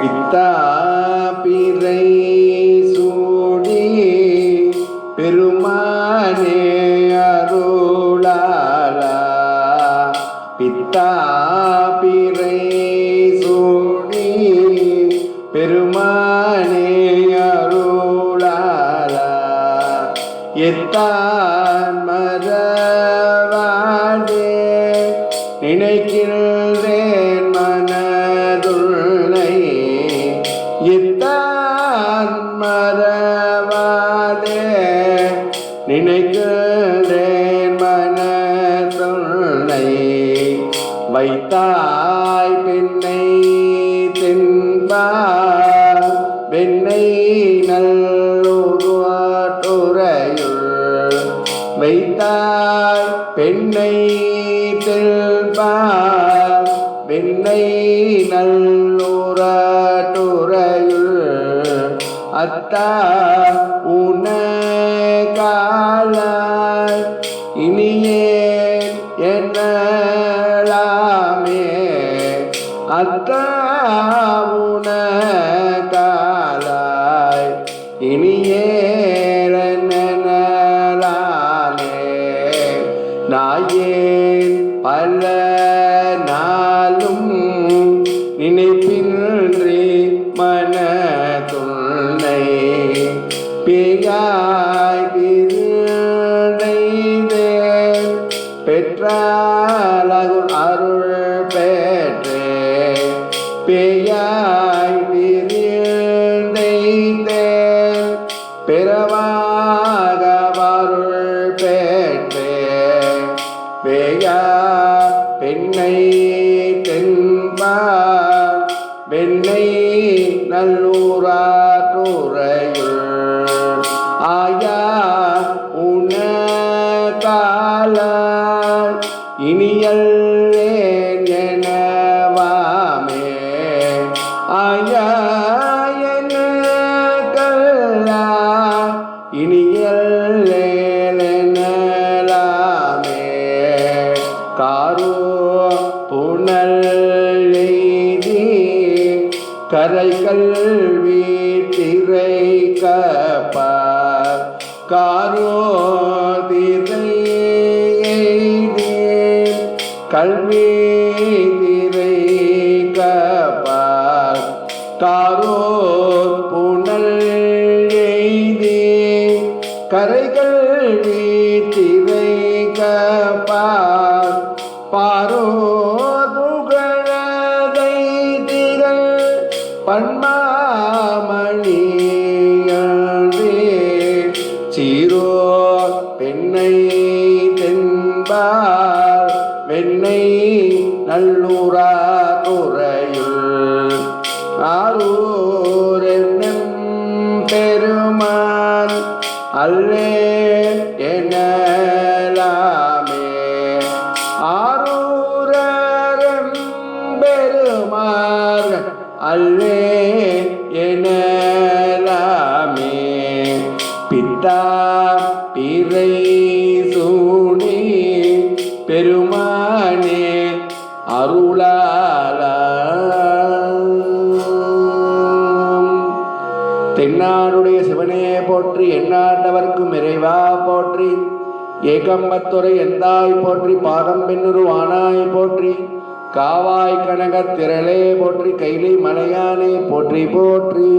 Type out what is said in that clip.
பித்தா சூடி பெருமானே அருளாலா பித்தா சூடி பெருமானே அருளாலா எத்தான் மரவாடே எத்தான் மரவாடே நினைக்கின்றேன் மனதுள்ளை வைத்தாய் பெண்ணை தென்பா வெண்ணை நல்லுருவாட்டுரையுள் வைத்தாய் பெண்ணை தெல்பா வெண்ணை அத்தா உன இனியே என்னலாமே. அத்தாவுன காலாய் இனியே நாயே பல அழகுள் அருள் பெற்றே. பேயாய் விரிந்தைந்தேன் பிறவாக அருள் பெற்றே. பேயா பெண்ணை இனியல்லேனலாமே காரோ புனல் எய்தி கரை கல்வி திரை கப்ப காரோ திரை எய்தி கல்வி திரை கப்ப காரோ கரைகள் வீட்டிவை திரை கப்பார் பாரோ புகழதை திரள் பன்மாமணியே சீரோ பெண்ணை அல்லே எனலாமே. ஆரூரம் பெருமார் அல்லே எனலாமே. பித்தா தென்னாடுடைய சிவனையே போற்றி எண்ணாண்டவர்க்கும் இறைவா போற்றி. ஏகம்பத்துறை எந்தாய் போற்றி பாதம் பெண்ணுரு வானாய் போற்றி. காவாய் கனக திரளே போற்றி கைலை மலையானே போற்றி போற்றி.